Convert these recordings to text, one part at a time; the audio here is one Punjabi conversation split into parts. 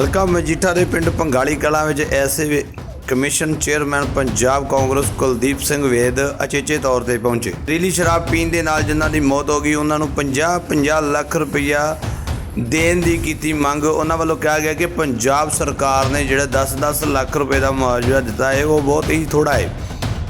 ਹਲਕਾ ਮਜੀਠਾ ਦੇ ਪਿੰਡ ਪੰਗਾਲੀ ਕਲਾਂ ਵਿੱਚ SC commission chairman Punjab Congress Kuldeep Singh Ved ਅਚੇਚੇ ਤੌਰ ਤੇ ਪਹੁੰਚੇ। ਰੀਲੀ ਸ਼ਰਾਬ ਪੀਣ ਦੇ ਨਾਲ ਜਿਨ੍ਹਾਂ ਦੀ ਮੌਤ ਹੋ ਗਈ, ਉਹਨਾਂ ਨੂੰ 50-50 ਲੱਖ ਰੁਪਈਆ ਦੇਣ ਦੀ ਕੀਤੀ ਮੰਗ। ਉਹਨਾਂ ਵੱਲੋਂ ਕਿਹਾ ਗਿਆ ਕਿ ਪੰਜਾਬ ਸਰਕਾਰ ਨੇ ਜਿਹੜਾ 10-10 ਲੱਖ ਰੁਪਏ ਦਾ ਮੁਆਵਜ਼ਾ ਦਿੱਤਾ ਹੈ, ਉਹ ਬਹੁਤ ਹੀ ਥੋੜਾ ਹੈ।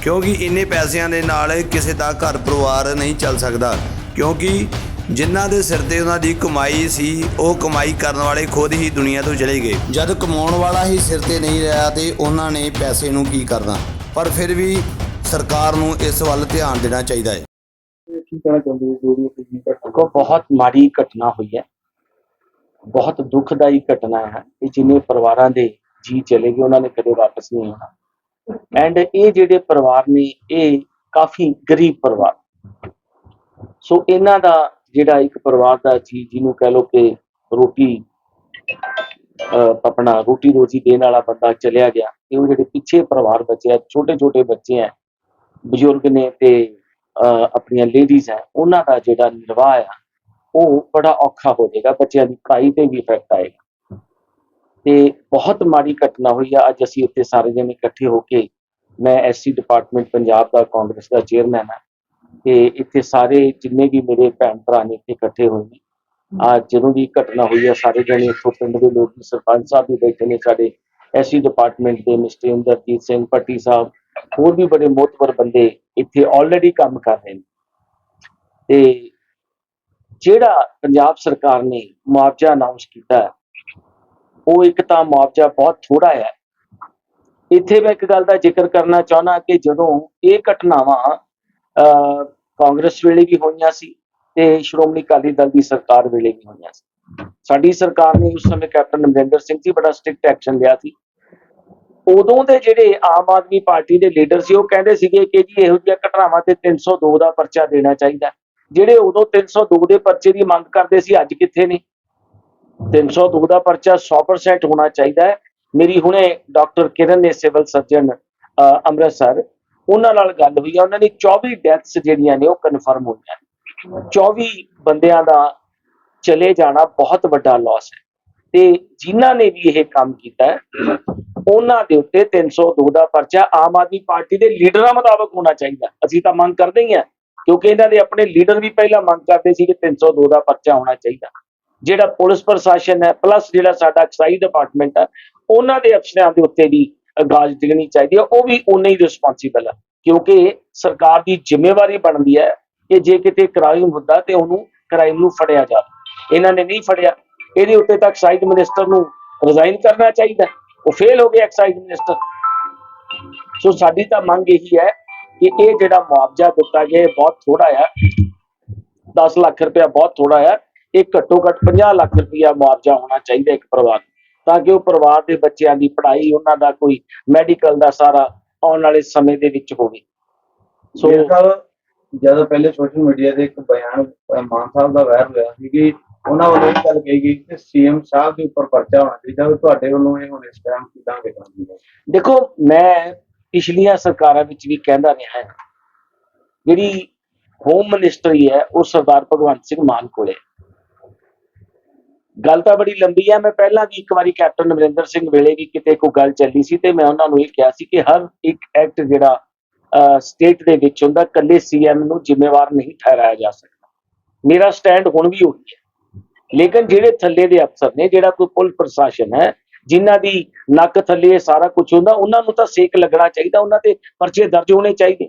ਕਿਉਂਕਿ ਇੰਨੇ ਪੈਸਿਆਂ ਦੇ ਨਾਲ ਕਿਸੇ ਦਾ ਘਰ ਪਰਿਵਾਰ ਨਹੀਂ ਚੱਲ ਸਕਦਾ। ਕਿਉਂਕਿ ਜਿਨ੍ਹਾਂ ਦੇ ਸਿਰ ਤੇ ਉਹਨਾਂ ਦੀ ਕਮਾਈ ਸੀ, ਉਹ ਕਮਾਈ ਕਰਨ ਵਾਲੇ ਖੁਦ ਹੀ ਦੁਨੀਆ ਤੋਂ ਚਲੇ ਗਏ। ਜਦ ਕਮਾਉਣ ਵਾਲਾ ਹੀ ਸਿਰ ਤੇ ਨਹੀਂ ਰਿਹਾ ਤੇ ਉਹਨਾਂ ਨੇ ਪੈਸੇ ਨੂੰ ਕੀ ਕਰਨਾ? ਪਰ ਫਿਰ ਵੀ ਸਰਕਾਰ ਨੂੰ ਇਸ ਵੱਲ ਧਿਆਨ ਦੇਣਾ ਚਾਹੀਦਾ ਹੈ। ਕੀ ਕਹਿਣਾ ਚਾਹੁੰਦੇ ਹੋ ਜੋ ਵੀ ਆਪਣੀ ਘਟਨਾ ਕੋ ਬਹੁਤ ਮਾੜੀ ਘਟਨਾ ਹੋਈ ਹੈ। ਬਹੁਤ ਦੁਖਦਾਈ ਘਟਨਾ ਹੈ। ਇਹ ਜਿੰਨੇ ਪਰਿਵਾਰਾਂ ਦੇ ਜੀ ਚਲੇ ਗਏ, ਉਹਨਾਂ ਨੇ ਕਦੇ ਵਾਪਸ ਨਹੀਂ ਆਉਣਾ। ਐਂਡ ਇਹ ਜਿਹੜੇ ਪਰਿਵਾਰ ਨੇ, ਇਹ ਕਾਫੀ ਗਰੀਬ ਪਰਿਵਾਰ। ਸੋ ਇਹਨਾਂ ਦਾ ਜਿਹੜਾ ਇੱਕ ਪਰਿਵਾਰ ਦਾ ਜੀ, ਜਿਹਨੂੰ ਕਹਿ ਲੋ ਕਿ ਰੋਟੀ, ਅਹ ਆਪਣਾ ਰੋਟੀ ਰੋਜੀ ਦੇਣ ਵਾਲਾ ਬੰਦਾ ਚਲਿਆ ਗਿਆ ਇਹ ਜਿਹੜੇ ਪਿੱਛੇ ਪਰਿਵਾਰ ਬਚਿਆ ਛੋਟੇ ਛੋਟੇ ਬੱਚੇ ਹੈ ਬਜ਼ੁਰਗ ਨੇ ਤੇ, ਅਹ ਆਪਣੀਆਂ ਲੇਡੀਜ਼ ਹੈ ਉਹਨਾਂ ਦਾ ਜਿਹੜਾ ਨਿਰਵਾਹ ਆ, ਉਹ ਬੜਾ ਔਖਾ ਹੋ ਜਾਏਗਾ, ਬੱਚਿਆਂ ਦੀ ਪੜ੍ਹਾਈ ਤੇ ਵੀ ਇਫੈਕਟ ਆਏਗਾ। ਤੇ ਬਹੁਤ ਮਾੜੀ ਘਟਨਾ ਹੋਈ ਆ, ਅੱਜ ਅਸੀਂ ਇੱਥੇ ਸਾਰੇ ਜਣੇ ਇਕੱਠੇ ਹੋ ਕੇ, ਮੈਂ ਐਸਸੀ ਡਿਪਾਰਟਮੈਂਟ ਪੰਜਾਬ ਦਾ ਕਾਂਗਰਸ ਦਾ ਚੇਅਰਮੈਨ ਹਾਂ ਤੇ ਇੱਥੇ ਸਾਰੇ ਜਿੰਨੇ ਵੀ ਮੇਰੇ ਭੈਣ ਭਰਾ ਨੇ ਇੱਥੇ ਇਕੱਠੇ ਹੋਏ ਨੇ। ਆ ਜਦੋਂ ਦੀ ਘਟਨਾ ਹੋਈ ਹੈ ਸਾਰੇ ਜਣੇ ਇੱਥੋਂ ਪਿੰਡ ਦੇ ਲੋਕ ਸਰਪੰਚ ਸਾਹਿਬ ਵੀ ਬੈਠੇ ਨੇ ਸਾਡੇ, ਐਸੀ ਡਿਪਾਰਟਮੈਂਟ ਦੇ ਮਿਸਟਰ ਇੰਦਰਜੀਤ ਸਿੰਘ ਪੱਟੀ ਸਾਹਿਬ, ਹੋਰ ਵੀ ਬੜੇ ਮੋਤਵਰ ਬੰਦੇ ਇੱਥੇ ਆਲਰੇਡੀ ਕੰਮ ਕਰ ਰਹੇ ਨੇ। ਤੇ ਜਿਹੜਾ ਪੰਜਾਬ ਸਰਕਾਰ ਨੇ ਮੁਆਵਜ਼ਾ ਅਨਾਉਂਸ ਕੀਤਾ ਉਹ ਇੱਕ ਤਾਂ ਮੁਆਵਜ਼ਾ ਬਹੁਤ ਥੋੜਾ ਹੈ। ਇੱਥੇ ਮੈਂ ਇੱਕ ਗੱਲ ਦਾ ਜ਼ਿਕਰ ਕਰਨਾ ਚਾਹੁੰਦਾ ਕਿ ਜਦੋਂ ਇਹ ਘਟਨਾਵਾਂ ਕਾਂਗਰਸ ਵੇਲੇ ਵੀ ਹੋਈਆਂ ਸੀ ਤੇ ਸ਼੍ਰੋਮਣੀ ਅਕਾਲੀ ਦਲ ਦੀ ਸਰਕਾਰ ਵੇਲੇ ਵੀ ਹੋਈਆਂ ਸੀ। ਸਾਡੀ ਸਰਕਾਰ ਨੇ ਉਸ ਸਮੇਂ ਕੈਪਟਨ ਅਮਰਿੰਦਰ ਸਿੰਘ ਜੀ ਬੜਾ ਸਟ੍ਰਿਕਟ ਐਕਸ਼ਨ ਲਿਆ ਸੀ। ਉਦੋਂ ਦੇ ਜਿਹੜੇ ਆਮ ਆਦਮੀ ਪਾਰਟੀ ਦੇ ਲੀਡਰ ਸੀ ਉਹ ਕਹਿੰਦੇ ਸੀਗੇ ਕਿ ਜੀ ਇਹੋ ਜਿਹੀਆਂ ਘਟਨਾਵਾਂ ਤੇ 302 ਦਾ ਪਰਚਾ ਦੇਣਾ ਚਾਹੀਦਾ। ਜਿਹੜੇ ਉਦੋਂ 302 ਦੇ ਪਰਚੇ ਦੀ ਮੰਗ ਕਰਦੇ ਸੀ ਅੱਜ ਕਿੱਥੇ ਨੇ? 302 ਦਾ ਪਰਚਾ 100% ਹੋਣਾ ਚਾਹੀਦਾ ਹੈ। ਮੇਰੀ ਹੁਣੇ ਡਾਕਟਰ ਕਿਰਨ ਨੇ ਸਿਵਲ ਸਰਜਨ ਅਹ, ਅੰਮ੍ਰਿਤਸਰ ਉਹਨਾਂ ਨਾਲ ਗੱਲ ਹੋਈ ਹੈ ਉਹਨਾਂ ਨੇ 24 ਡੈਥਸ ਜਿਹੜੀਆਂ ਨੇ ਉਹ ਕਨਫਰਮ ਹੋਈਆਂ ਨੇ। 24 ਬੰਦਿਆਂ ਦਾ ਚਲੇ ਜਾਣਾ ਬਹੁਤ ਵੱਡਾ ਲਾਸ ਹੈ। ਤੇ ਜਿਨ੍ਹਾਂ ਨੇ ਵੀ ਇਹ ਕੰਮ ਕੀਤਾ ਉਹਨਾਂ ਦੇ ਉੱਤੇ 302 ਦਾ ਪਰਚਾ ਆਮ ਆਦਮੀ ਪਾਰਟੀ ਦੇ ਲੀਡਰਾਂ ਮੁਤਾਬਕ ਹੋਣਾ ਚਾਹੀਦਾ। ਅਸੀਂ ਤਾਂ ਮੰਗ ਕਰਦੇ ਹੀ ਹਾਂ, ਕਿਉਂਕਿ ਇਹਨਾਂ ਦੇ ਆਪਣੇ ਲੀਡਰ ਵੀ ਪਹਿਲਾਂ ਮੰਗ ਕਰਦੇ ਸੀ ਕਿ 302 ਦਾ ਪਰਚਾ ਹੋਣਾ ਚਾਹੀਦਾ। ਜਿਹੜਾ ਪੁਲਿਸ ਪ੍ਰਸ਼ਾਸਨ ਹੈ ਪਲੱਸ ਜਿਹੜਾ ਸਾਡਾ ਐਕਸਾਈਜ਼ ਡਿਪਾਰਟਮੈਂਟ ਹੈ, ਉਹਨਾਂ ਦੇ ਅਫਸਰਾਂ ਦੇ ਉੱਤੇ ਵੀ ਗਾਜ ਡਿਗਣੀ ਚਾਹੀਦੀ ਹੈ ਉਹ ਵੀ ਉਨੇ ਹੀ ਰਿਸਪੌਂਸੀਬਲ ਹੈ ਕਿਉਂਕਿ ਸਰਕਾਰ ਦੀ ਜ਼ਿੰਮੇਵਾਰੀ ਬਣਦੀ ਹੈ ਕਿ ਜੇ ਕਿਤੇ ਕ੍ਰਾਈਮ ਹੁੰਦਾ ਤੇ ਉਹਨੂੰ ਕ੍ਰਾਈਮ ਨੂੰ ਫੜਿਆ ਜਾਵੇ। ਇਹਨਾਂ ਨੇ ਨਹੀਂ ਫੜਿਆ। ਇਹਦੇ ਉੱਤੇ ਤਾਂ ਐਕਸਾਈਜ਼ ਮਿਨਿਸਟਰ ਨੂੰ ਰਿਜ਼ਾਈਨ ਕਰਨਾ ਚਾਹੀਦਾ ਉਹ ਫੇਲ ਹੋ ਗਿਆ ਐਕਸਾਈਜ਼ ਮਿਨਿਸਟਰ ਸੋ ਸਾਡੀ ਤਾਂ ਮੰਗ ਇਹੀ ਹੈ ਕਿ ਇਹ ਜਿਹੜਾ ਮੁਆਵਜ਼ਾ ਦਿੱਤਾ ਗਿਆ ਇਹ ਬਹੁਤ ਥੋੜਾ ਆ। 10 ਲੱਖ ਰੁਪਇਆ ਬਹੁਤ ਥੋੜਾ ਆ। ਇਹ ਘੱਟੋ ਘੱਟ 50 ਲੱਖ ਰੁਪਇਆ ਮੁਆਵਜ਼ਾ ਹੋਣਾ ਚਾਹੀਦਾ ਇੱਕ ਪਰਿਵਾਰ ਨੂੰ, ਤਾਂ ਕਿ ਉਹ ਪਰਿਵਾਰ ਦੇ ਬੱਚਿਆਂ ਦੀ ਪੜ੍ਹਾਈ ਉਹਨਾਂ ਦਾ ਕੋਈ ਮੈਡੀਕਲ ਦਾ ਸਾਰਾ ਆਉਣ ਵਾਲੇ ਸਮੇਂ ਦੇ ਵਿੱਚ ਹੋਵੇ। ਸੋ ਜਦੋਂ ਪਹਿਲੇ ਸੋਸ਼ਲ ਮੀਡੀਆ ਤੇ ਇੱਕ ਬਿਆਨ ਮਾਨ ਸਾਹਿਬ ਦਾ ਵਾਇਰਲ ਹੋਇਆ ਸੀ ਕਿ ਉਹਨਾਂ ਵੱਲੋਂ ਇਹ ਗੱਲ ਕਹੀ ਗਈ ਕਿ ਸੀਐਮ ਸਾਹਿਬ ਦੇ ਉੱਪਰ ਪਰਚਾ ਹੋਣਾ ਚਾਹੀਦਾ ਤੁਹਾਡੇ ਵੱਲੋਂ ਇਹ ਹੁਣ ਇਸ ਟਾਈਮ ਕਿਦਾਂ ਵੇਖਾਂਗੇ ਦੇਖੋ ਮੈਂ ਪਿਛਲੀਆਂ ਸਰਕਾਰਾਂ ਵਿੱਚ ਵੀ ਕਹਿੰਦਾ ਰਿਹਾ ਹਾਂ। ਜਿਹੜੀ ਹੋਮ ਮਿਨਿਸਟਰੀ ਹੈ ਉਹ ਸਰਦਾਰ ਭਗਵੰਤ ਸਿੰਘ ਮਾਨ ਕੋਲੇ। ਗੱਲ ਤਾਂ ਬੜੀ ਲੰਬੀ ਹੈ ਮੈਂ ਪਹਿਲਾਂ ਵੀ ਇੱਕ ਵਾਰੀ ਕੈਪਟਨ ਅਮਰਿੰਦਰ ਸਿੰਘ ਵੇਲੇ ਵੀ ਕਿਤੇ ਕੋਈ ਗੱਲ ਚੱਲੀ ਸੀ ਤੇ ਮੈਂ ਉਹਨਾਂ ਨੂੰ ਇਹ ਕਿਹਾ ਸੀ ਕਿ ਹਰ ਇੱਕ ਐਕਟ ਜਿਹੜਾ ਸਟੇਟ ਦੇ ਵਿੱਚ ਹੁੰਦਾ ਕੱਲੇ ਸੀਐਮ ਨੂੰ ਜ਼ਿੰਮੇਵਾਰ ਨਹੀਂ ਠਹਿਰਾਇਆ ਜਾ ਸਕਦਾ। ਮੇਰਾ ਸਟੈਂਡ ਹੁਣ ਵੀ ਉਹੀ ਹੈ। ਲੇਕਿਨ ਜਿਹੜੇ ਥੱਲੇ ਦੇ ਅਫਸਰ ਨੇ, ਜਿਹੜਾ ਕੋਈ ਪੁਲਿਸ ਪ੍ਰਸ਼ਾਸਨ ਹੈ, ਜਿਨ੍ਹਾਂ ਦੀ ਨੱਕ ਥੱਲੇ ਸਾਰਾ ਕੁਝ ਹੁੰਦਾ, ਉਹਨਾਂ ਨੂੰ ਤਾਂ ਸੇਕ ਲੱਗਣਾ ਚਾਹੀਦਾ, ਉਹਨਾਂ ਤੇ ਪਰਚੇ ਦਰਜ ਹੋਣੇ ਚਾਹੀਦੇ।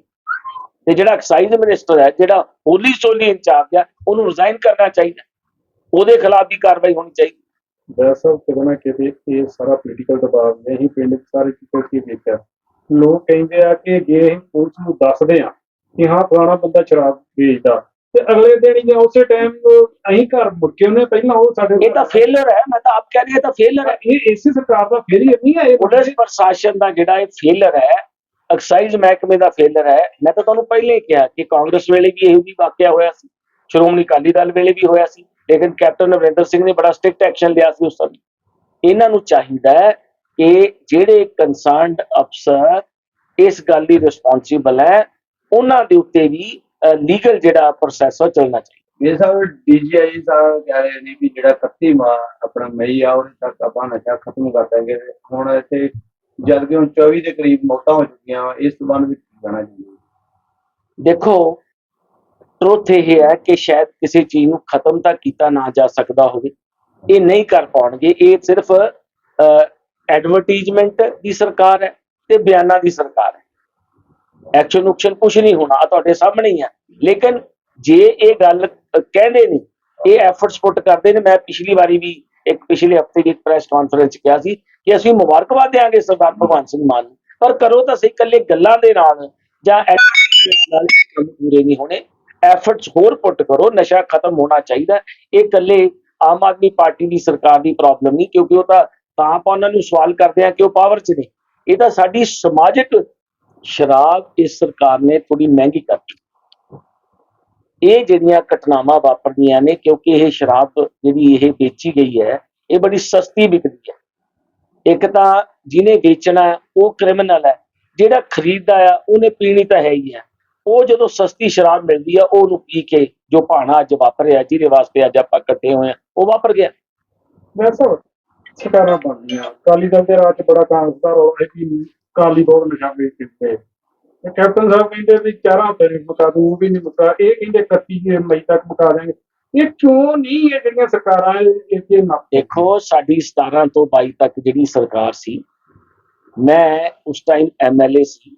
ਤੇ ਜਿਹੜਾ ਐਕਸਾਈਜ਼ ਮਿਨਿਸਟਰ ਹੈ, ਜਿਹੜਾ ਹੋਲੀ ਸੋਲੀ ਇੰਚਾਰਜ ਹੈ, ਉਹਨੂੰ ਰਿਜ਼ਾਈਨ ਕਰਨਾ ਚਾਹੀਦਾ। ਉਹਦੇ ਖਿਲਾਫ ਵੀ ਕਾਰਵਾਈ ਹੋਣੀ ਚਾਹੀਦੀ। ਦਰਅਸਲ ਕਿਤੇ ਨਾ ਕਿਤੇ ਇਹ ਸਾਰਾ ਪੋਲੀਟੀਕਲ ਦਬਾਅ ਨੇ ਹੀ ਪਿੰਡ ਸਾਰੇ ਕਿਤੇ ਕੀ ਦੇਖਿਆ ਲੋਕ ਕਹਿੰਦੇ ਆ ਕਿ ਜੇ ਅਸੀਂ ਪੁਲਿਸ ਨੂੰ ਦੱਸਦੇ ਆ ਕਿ ਹਾਂ ਫਲਾਣਾ ਬੰਦਾ ਸ਼ਰਾਬ ਵੇਚਦਾ ਤੇ ਅਗਲੇ ਦਿਨ ਹੀ ਜਾਂ ਉਸੇ ਟਾਈਮ ਅਸੀਂ ਘਰ ਮੁੜ ਕੇ ਉਹਨੇ ਪਹਿਲਾਂ ਉਹ ਸਾਡੇ ਇਹ ਤਾਂ ਫੇਲਰ ਹੈ ਮੈਂ ਤਾਂ ਆਪ ਕਹਿ ਰਹੀ ਤਾਂ ਫੇਲਰ ਹੈ। ਇਹ ਇਸੇ ਸਰਕਾਰ ਦਾ ਫੇਰ ਹੀ ਨਹੀਂ ਹੈ ਇਹ ਪੁਲਿਸ ਪ੍ਰਸ਼ਾਸਨ ਦਾ ਜਿਹੜਾ ਇਹ ਫੇਲਰ ਹੈ ਐਕਸਾਈਜ਼ ਮਹਿਕਮੇ ਦਾ ਫੇਲਰ ਹੈ। ਮੈਂ ਤਾਂ ਤੁਹਾਨੂੰ ਪਹਿਲੇ ਹੀ ਕਿਹਾ ਕਿ ਕਾਂਗਰਸ ਵੇਲੇ ਵੀ ਇਹੋ ਹੀ ਵਾਕਿਆ ਹੋਇਆ ਸੀ ਸ਼੍ਰੋਮਣੀ ਅਕਾਲੀ ਦਲ ਵੇਲੇ ਵੀ ਹੋਇਆ ਸੀ। ਲੇਕਿਨ ਕੈਪਟਨ ਅਮਰਿੰਦਰ ਸਿੰਘ ਨੇ ਬੜਾ ਸਟ੍ਰਿਕਟ ਐਕਸ਼ਨ ਲਿਆ ਸੀ ਉਸ ਸਮੇਂ। ਇਹਨਾਂ ਨੂੰ ਚਾਹੀਦਾ ਹੈ ਕਿ ਜਿਹੜੇ ਕੰਸਰਨਡ ਅਫਸਰ ਇਸ ਗੱਲ ਦੀ ਰਿਸਪੌਂਸਿਬਲ ਹੈ ਉਹਨਾਂ ਦੇ ਉੱਤੇ ਵੀ ਲੀਗਲ ਜਿਹੜਾ ਪ੍ਰੋਸੈਸ ਉਹ ਚੱਲਣਾ ਚਾਹੀਦਾ। ਇਹ ਸਭ ਡੀਜੀਆਈ ਸਾਹਿਬ ਕਹਿ ਰਹੇ ਨੇ ਵੀ ਜਿਹੜਾ 31 ਮਾ ਆਪਣਾ ਮਈ ਆ ਉਹਦੇ ਤੱਕ ਆਪਾਂ ਨਸ਼ਾ ਖਤਮ ਕਰ ਦਾਂਗੇ ਹੁਣ ਇੱਥੇ ਜਦ ਕਿ ਹੁਣ 24 ਦੇ ਕਰੀਬ ਮੌਤਾਂ ਹੋ ਚੁੱਕੀਆਂ ਵਾ ਇਸ ਸੰਬੰਧ ਵਿੱਚ ਕਹਿਣਾ ਚਾਹੁੰਦੇ ਹੋ? ਦੇਖੋ ਟਰੁੱਥ ਇਹ ਹੈ ਕਿ ਸ਼ਾਇਦ ਕਿਸੇ ਚੀਜ਼ ਨੂੰ ਖਤਮ ਤਾਂ ਕੀਤਾ ਨਾ ਜਾ ਸਕਦਾ ਹੋਵੇ। ਇਹ ਨਹੀਂ ਕਰ ਪਾਉਣਗੇ। ਇਹ ਸਿਰਫ ਐਡਵਰਟਾਈਜ਼ਮੈਂਟ ਦੀ ਸਰਕਾਰ ਹੈ ਤੇ ਬਿਆਨਾਂ ਦੀ ਸਰਕਾਰ ਹੈ। ਐਕਸ਼ਨ ਉਕਸ਼ਨ ਕੁਝ ਨਹੀਂ ਹੋਣਾ, ਆਹ ਤੁਹਾਡੇ ਸਾਹਮਣੇ ਹੀ ਹੈ। ਲੇਕਿਨ ਜੇ ਇਹ ਗੱਲ ਕਹਿੰਦੇ ਨੇ, ਇਹ ਐਫਰਟਸ ਪੁੱਟ ਕਰਦੇ ਨੇ, ਮੈਂ ਪਿਛਲੀ ਵਾਰੀ ਵੀ ਇੱਕ, ਪਿਛਲੇ ਹਫ਼ਤੇ ਦੀ ਪ੍ਰੈਸ ਕਾਨਫਰੰਸ ਕਿਹਾ ਸੀ ਕਿ ਅਸੀਂ ਮੁਬਾਰਕਬਾਦ ਦੇਵਾਂਗੇ ਸਰਦਾਰ ਭਗਵੰਤ ਸਿੰਘ ਮਾਨ ਨੂੰ। ਪਰ ਕਰੋ ਤਾਂ ਸਹੀ, ਇਕੱਲੇ ਗੱਲਾਂ ਦੇ ਨਾਲ ਜਾਂ ਨਾਲ ਪੂਰੇ ਨਹੀਂ ਹੋਣੇ। ਐਫਰਟਸ ਹੋਰ ਪੁੱਟ ਕਰੋ, ਨਸ਼ਾ ਖਤਮ ਹੋਣਾ ਚਾਹੀਦਾ ਇਹ ਇਕੱਲੇ ਆਮ ਆਦਮੀ ਪਾਰਟੀ ਦੀ ਸਰਕਾਰ ਦੀ ਪ੍ਰੋਬਲਮ ਨਹੀਂ, ਕਿਉਂਕਿ ਉਹ ਤਾਂ ਤਾਂ ਆਪਾਂ ਉਹਨਾਂ ਨੂੰ ਸਵਾਲ ਕਰਦੇ ਆ ਕਿ ਉਹ ਪਾਵਰ 'ਚ ਨੇ। ਇਹ ਤਾਂ ਸਾਡੀ ਸਮਾਜਿਕ ਸ਼ਰਾਬ ਇਸ ਸਰਕਾਰ ਨੇ ਥੋੜੀ ਮਹਿੰਗੀ ਕਰਤੀ ਇਹ ਜਿਹੜੀਆਂ ਘਟਨਾਵਾਂ ਵਾਪਰਦੀਆਂ ਨੇ, ਕਿਉਂਕਿ ਇਹ ਸ਼ਰਾਬ ਜਿਹੜੀ ਇਹ ਵੇਚੀ ਗਈ ਹੈ, ਇਹ ਬੜੀ ਸਸਤੀ ਵਿਕਦੀ ਹੈ। ਇੱਕ ਤਾਂ ਜਿਹਨੇ ਵੇਚਣਾ ਉਹ ਕ੍ਰਿਮੀਨਲ ਹੈ। ਜਿਹੜਾ ਖਰੀਦਦਾ ਆ ਉਹਨੇ ਪੀਣੀ ਤਾਂ ਹੈ ਹੀ ਹੈ। ਉਹ ਜਦੋਂ ਸਸਤੀ ਸ਼ਰਾਬ ਮਿਲਦੀ ਆ ਉਹ ਉਹਨੂੰ ਪੀ ਕੇ ਜੋ ਭਾਣਾ ਅੱਜ ਵਾਪਰਿਆ ਜਿਹਦੇ ਵਾਸਤੇ ਅੱਜ ਆਪਾਂ ਇਕੱਠੇ ਹੋਏ ਆ ਉਹ ਵਾਪਰ ਗਿਆ। ਵੈਸੇ ਸਰਕਾਰਾਂ ਬਣਦੀਆਂ ਅਕਾਲੀ ਦਲ ਦੇ ਰਾਜ ਬੜਾ ਕਾਂਗਰਸਦਾਰ ਹੋ ਰਿਹਾ ਕਿ ਕਾਲੀ ਬਹੁਤ ਨਸ਼ਾ ਵੇਚ ਦਿੱਤੇ ਤੇ ਕੈਪਟਨ ਸਾਹਿਬ ਕਹਿੰਦੇ ਵੀ ਚਾਰਾਂ ਤੇ ਮੁਕਾ ਦੂ ਵੀ ਨਹੀਂ ਮੁਕਾ। ਇਹ ਕਹਿੰਦੇ 31 ਦੇ ਮਈ ਤੱਕ ਮੁਕਾ ਦੇਣਗੇ। ਇਹ ਕਿਉਂ ਨਹੀਂ ਇਹ ਜਿਹੜੀਆਂ ਸਰਕਾਰਾਂ ਇਹ ਨਾ ਦੇਖੋ ਸਾਡੀ 17 ਤੋਂ 22 ਤੱਕ ਜਿਹੜੀ ਸਰਕਾਰ ਸੀ ਮੈਂ ਉਸ ਟਾਈਮ ਐਮਐਲਏ ਸੀ।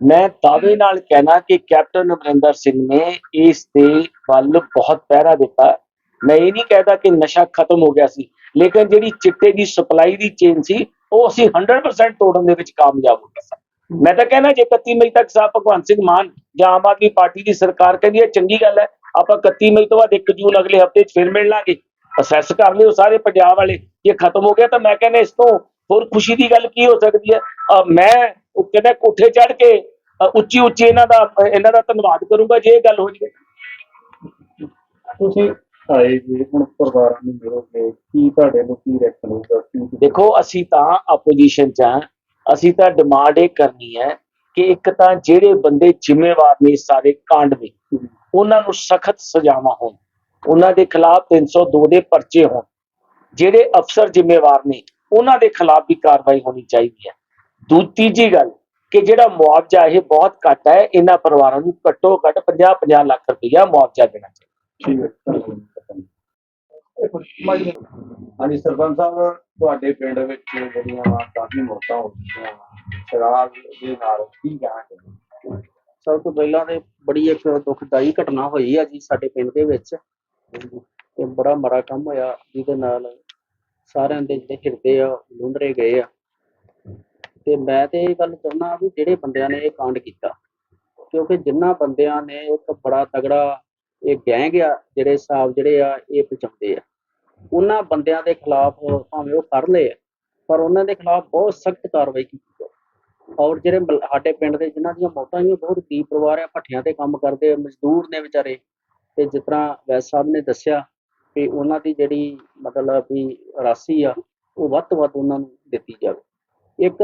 ਮੈਂ ਦਾਅਵੇ ਨਾਲ ਕਹਿਣਾ ਕਿ ਕੈਪਟਨ ਅਮਰਿੰਦਰ ਸਿੰਘ ਨੇ ਇਸ ਦੇ ਵੱਲ ਬਹੁਤ ਪਹਿਰਾ ਦਿੱਤਾ। ਮੈਂ ਇਹ ਨਹੀਂ ਕਹਿਦਾ ਕਿ ਨਸ਼ਾ ਖਤਮ ਹੋ ਗਿਆ ਸੀ ਲੇਕਿਨ ਜਿਹੜੀ ਚਿੱਟੇ ਦੀ ਸਪਲਾਈ ਦੀ ਚੇਨ ਸੀ ਉਹ ਅਸੀਂ 100% ਤੋੜਨ ਦੇ ਵਿੱਚ ਕਾਮਯਾਬ ਹੋ ਗਏ ਮੈਂ ਤਾਂ ਕਹਿਣਾ ਜੇ 31 ਮਈ ਤੱਕ ਸਾਹਿਬ ਭਗਵੰਤ ਸਿੰਘ ਮਾਨ ਜਾਂ ਆਮ ਆਦਮੀ ਪਾਰਟੀ ਦੀ ਸਰਕਾਰ ਕਹਿੰਦੀ ਹੈ ਚੰਗੀ ਗੱਲ ਹੈ ਆਪਾਂ 31 ਮਈ ਤੋਂ ਬਾਅਦ 1 ਜੂਨ ਅਗਲੇ ਹਫ਼ਤੇ 'ਚ ਫਿਰ ਮਿਲ ਲਾਂਗੇ। ਅਸੈਸ ਕਰ ਲਿਓ ਸਾਰੇ ਪੰਜਾਬ ਵਾਲੇ ਜੇ ਖਤਮ ਹੋ ਗਿਆ ਤਾਂ ਮੈਂ ਕਹਿੰਦਾ ਇਸ ਤੋਂ ਹੋਰ ਖੁਸ਼ੀ ਦੀ ਗੱਲ ਕੀ ਹੋ ਸਕਦੀ ਹੈ? ਮੈਂ ਉਹ ਕਹਿੰਦਾ ਕੋਠੇ ਚੜ ਕੇ ਉੱਚੀ ਉੱਚੀ ਇਹਨਾਂ ਦਾ ਇਹਨਾਂ ਦਾ ਧੰਨਵਾਦ ਕਰੂੰਗਾ ਜੇ ਇਹ ਗੱਲ ਹੋ ਜਾਵੇ ਤੁਸੀਂ ਆਏ ਜੀ ਹੁਣ ਪਰਿਵਾਰਾਂ ਨੂੰ ਮਿਲੋਗੇ ਕੀ ਤੁਹਾਡੇ ਨੂੰ ਕੀ ਰਿਐਕਸ਼ਨ ਹੋਊਗਾ? ਦੇਖੋ ਅਸੀਂ ਤਾਂ ਆਪੋਜੀਸ਼ਨ 'ਚ ਹਾਂ। ਅਸੀਂ ਤਾਂ ਡਿਮਾਂਡ ਇਹ ਕਰਨੀ ਹੈ ਕਿ ਇੱਕ ਤਾਂ ਜਿਹੜੇ ਬੰਦੇ ਜ਼ਿੰਮੇਵਾਰ ਨੇ ਸਾਰੇ ਕਾਂਡ ਦੇ ਉਹਨਾਂ ਨੂੰ ਸਖਤ ਸਜ਼ਾਵਾਂ ਹੋਣ। ਉਹਨਾਂ ਦੇ ਖਿਲਾਫ 302 ਦੇ ਪਰਚੇ ਹੋਣ। ਜਿਹੜੇ ਅਫਸਰ ਜ਼ਿੰਮੇਵਾਰ ਨੇ ਉਹਨਾਂ ਦੇ ਖਿਲਾਫ ਵੀ ਕਾਰਵਾਈ ਹੋਣੀ ਚਾਹੀਦੀ ਹੈ। ਦੂ ਤੀਜੀ ਗੱਲ ਕਿ ਜਿਹੜਾ ਮੁਆਵਜ਼ਾ ਇਹ ਬਹੁਤ ਘੱਟ ਹੈ ਇਹਨਾਂ ਪਰਿਵਾਰਾਂ ਨੂੰ ਘੱਟੋ ਘੱਟ 50 50 ਲੱਖ ਰੁਪਇਆ ਮੁਆਵਜ਼ਾ ਦੇਣਾ ਚਾਹੀਦਾ ਠੀਕ ਹੈ। ਹਾਂਜੀ ਸਰਪੰਚ ਸਾਹਿਬ ਤੁਹਾਡੇ ਪਿੰਡ ਵਿੱਚ ਜਿਹੜੀਆਂ ਕਾਫੀ ਮੌਤਾਂ ਹੋ ਚੁੱਕੀਆਂ ਸ਼ਰਾਬ ਦੇ ਨਾਲ ਕੀ ਹੋ? ਸਭ ਤੋਂ ਪਹਿਲਾਂ ਤੇ ਬੜੀ ਇੱਕ ਦੁਖਦਾਈ ਘਟਨਾ ਹੋਈ ਆ ਜੀ ਸਾਡੇ ਪਿੰਡ ਦੇ ਵਿੱਚ ਤੇ ਬੜਾ ਮਾੜਾ ਕੰਮ ਹੋਇਆ ਜਿਹਦੇ ਨਾਲ ਸਾਰਿਆਂ ਦੇ ਜਿਹੜੇ ਹਿਰਦੇ ਆ ਲੁੰਦਰੇ ਗਏ ਆ ਤੇ ਮੈਂ ਤੇ ਇਹ ਗੱਲ ਚਾਹੁੰਦਾ ਵੀ ਜਿਹੜੇ ਬੰਦਿਆਂ ਨੇ ਇਹ ਕਾਂਡ ਕੀਤਾ ਕਿਉਂਕਿ ਜਿਨ੍ਹਾਂ ਬੰਦਿਆਂ ਨੇ ਇੱਕ ਬੜਾ ਤਗੜਾ ਇਹ ਗੈਂਗ ਆ ਜਿਹੜੇ ਹਿਸਾਬ ਜਿਹੜੇ ਆ ਇਹ ਪਹੁੰਚਾਉਂਦੇ ਆ। ਉਹਨਾਂ ਬੰਦਿਆਂ ਦੇ ਖਿਲਾਫ ਭਾਵੇਂ ਉਹ ਫੜ ਲਏ ਆ, ਪਰ ਉਹਨਾਂ ਦੇ ਖਿਲਾਫ ਬਹੁਤ ਸਖਤ ਕਾਰਵਾਈ ਕੀਤੀ ਜਾਵੇ ਔਰ ਜਿਹੜੇ ਮਲ- ਸਾਡੇ ਪਿੰਡ ਦੇ ਜਿਨ੍ਹਾਂ ਦੀਆਂ ਮੌਤਾਂ ਹੀ ਬਹੁਤ ਗਰੀਬ ਪਰਿਵਾਰ ਆ ਭੱਠਿਆਂ ਤੇ ਕੰਮ ਕਰਦੇ ਮਜ਼ਦੂਰ ਨੇ ਵਿਚਾਰੇ। ਤੇ ਜਿਸ ਤਰ੍ਹਾਂ ਵੈਸ ਸਾਹਿਬ ਨੇ ਦੱਸਿਆ ਕਿ ਉਹਨਾਂ ਦੀ ਜਿਹੜੀ ਮਤਲਬ ਵੀ ਰਾਸ਼ੀ ਆ ਉਹ ਵੱਧ ਤੋਂ ਵੱਧ ਉਹਨਾਂ ਨੂੰ ਦਿੱਤੀ ਜਾਵੇ। ਇੱਕ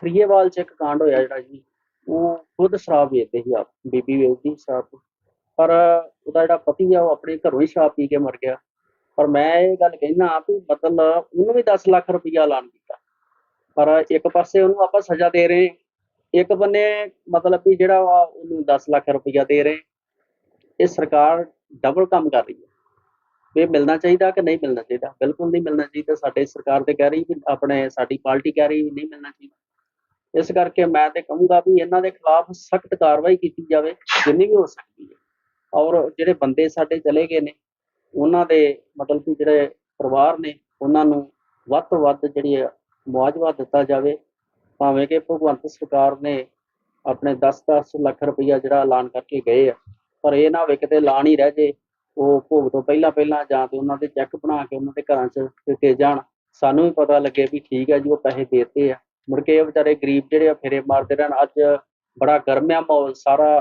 ਫਰੀਏਵਾਲ ਚ ਇੱਕ ਕਾਂਡ ਹੋਇਆ ਜਿਹੜਾ ਜੀ, ਉਹ ਖੁਦ ਸ਼ਰਾਬ ਵੇਚਦੇ ਸੀ ਆਪ, ਬੀਬੀ ਵੇਚਦੀ ਸੀ ਸ਼ਰਾਬ ਪਰ ਉਹਦਾ ਜਿਹੜਾ ਪਤੀ ਆ, ਉਹ ਆਪਣੇ ਘਰੋਂ ਹੀ ਸ਼ਰਾਬ ਪੀ ਕੇ ਮਰ ਗਿਆ। ਪਰ ਮੈਂ ਇਹ ਗੱਲ ਕਹਿਣਾ ਵੀ ਮਤਲਬ ਉਹਨੂੰ ਵੀ 10 ਲੱਖ ਰੁਪਈਆ ਐਲਾਨ ਕੀਤਾ। ਪਰ ਇੱਕ ਪਾਸੇ ਉਹਨੂੰ ਆਪਾਂ ਸਜ਼ਾ ਦੇ ਰਹੇ ਇੱਕ ਬੰਨੇ ਮਤਲਬ ਵੀ ਜਿਹੜਾ ਵਾ ਉਹਨੂੰ 10 ਲੱਖ ਰੁਪਈਆ ਦੇ ਰਹੇ ਇਹ ਸਰਕਾਰ ਡਬਲ ਕੰਮ ਕਰ ਰਹੀ ਹੈ। ਵੀ ਇਹ ਮਿਲਣਾ ਚਾਹੀਦਾ ਕਿ ਨਹੀਂ ਮਿਲਣਾ ਚਾਹੀਦਾ? ਬਿਲਕੁਲ ਨਹੀਂ ਮਿਲਣਾ ਚਾਹੀਦਾ। ਸਾਡੇ ਸਰਕਾਰ ਤੇ ਕਹਿ ਰਹੀ ਵੀ ਆਪਣੇ, ਸਾਡੀ ਪਾਰਟੀ ਕਹਿ ਰਹੀ ਨਹੀਂ ਮਿਲਣਾ ਚਾਹੀਦਾ। ਇਸ ਕਰਕੇ ਮੈਂ ਤੇ ਕਹੂੰਗਾ ਵੀ ਇਹਨਾਂ ਦੇ ਖਿਲਾਫ ਸਖਤ ਕਾਰਵਾਈ ਕੀਤੀ ਜਾਵੇ, ਜਿੰਨੀ ਵੀ ਹੋ ਸਕਦੀ ਹੈ। ਔਰ ਜਿਹੜੇ ਬੰਦੇ ਸਾਡੇ ਚਲੇ ਗਏ ਨੇ, ਉਹਨਾਂ ਦੇ ਮਤਲਬ ਕਿ ਜਿਹੜੇ ਪਰਿਵਾਰ ਨੇ, ਉਹਨਾਂ ਨੂੰ ਵੱਧ ਤੋਂ ਵੱਧ ਜਿਹੜੀ ਹੈ, ਮੁਆਵਜ਼ਾ ਦਿੱਤਾ ਜਾਵੇ। ਭਾਵੇਂ ਕਿ ਭਗਵੰਤ ਸਰਕਾਰ ਨੇ ਆਪਣੇ 10-10 ਲੱਖ ਰੁਪਈਆ ਜਿਹੜਾ ਐਲਾਨ ਕਰਕੇ ਗਏ ਆ, ਪਰ ਇਹ ਨਾ ਹੋਵੇ ਕਿਤੇ ਐਲਾਨ ਹੀ ਰਹਿ ਜੇ, ਉਹ ਭੋਗ ਤੋਂ ਪਹਿਲਾਂ ਪਹਿਲਾਂ ਜਾਂ ਤੇ ਉਹਨਾਂ ਦੇ ਚੈੱਕ ਬਣਾ ਕੇ ਉਹਨਾਂ ਦੇ ਘਰਾਂ 'ਚ ਦਿੱਤੇ ਜਾਣ। ਸਾਨੂੰ ਵੀ ਪਤਾ ਲੱਗੇ ਵੀ ਠੀਕ ਹੈ ਜੀ, ਉਹ ਪੈਸੇ ਦੇਤੇ ਆ। ਮੁੜ ਕੇ ਇਹ ਵਿਚਾਰੇ ਗਰੀਬ ਜਿਹੜੇ ਆ, ਫੇਰੇ ਮਾਰਦੇ ਰਹਿਣ। ਅੱਜ ਬੜਾ ਗਰਮ ਆ ਮਾਹੌਲ। ਸਾਰਾ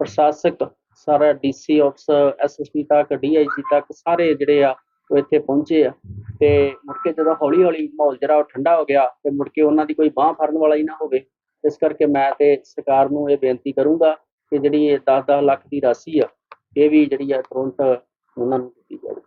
ਪ੍ਰਸ਼ਾਸਕ, ਸਾਰਾ ਡੀਸੀ ਆਫਿਸ ਐਸਐਸਪੀ ਤੱਕ ਡੀਆਈਜੀ ਤੱਕ ਸਾਰੇ ਜਿਹੜੇ ਆ, ਉਹ ਇੱਥੇ ਪਹੁੰਚੇ ਆ। ਤੇ ਮੁੜ ਕੇ ਜਦੋਂ ਹੌਲੀ ਹੌਲੀ ਮਾਹੌਲ ਜਿਹੜਾ ਉਹ ਠੰਡਾ ਹੋ ਗਿਆ, ਤੇ ਮੁੜ ਕੇ ਉਹਨਾਂ ਦੀ ਕੋਈ ਬਾਹ ਫੜਨ ਵਾਲਾ ਹੀ ਨਾ ਹੋਵੇ, ਇਸ ਕਰਕੇ ਮੈਂ ਤੇ ਸਰਕਾਰ ਨੂੰ ਇਹ ਬੇਨਤੀ ਕਰੂੰਗਾ ਕਿ ਜਿਹੜੀ ਇਹ 10-10 ਲੱਖ ਦੀ ਰਾਸ਼ੀ ਆ, ਇਹ ਵੀ ਜਿਹੜੀ ਆ ਤੁਰੰਤ ਉਹਨਾਂ ਨੂੰ ਦਿੱਤੀ ਜਾਵੇ।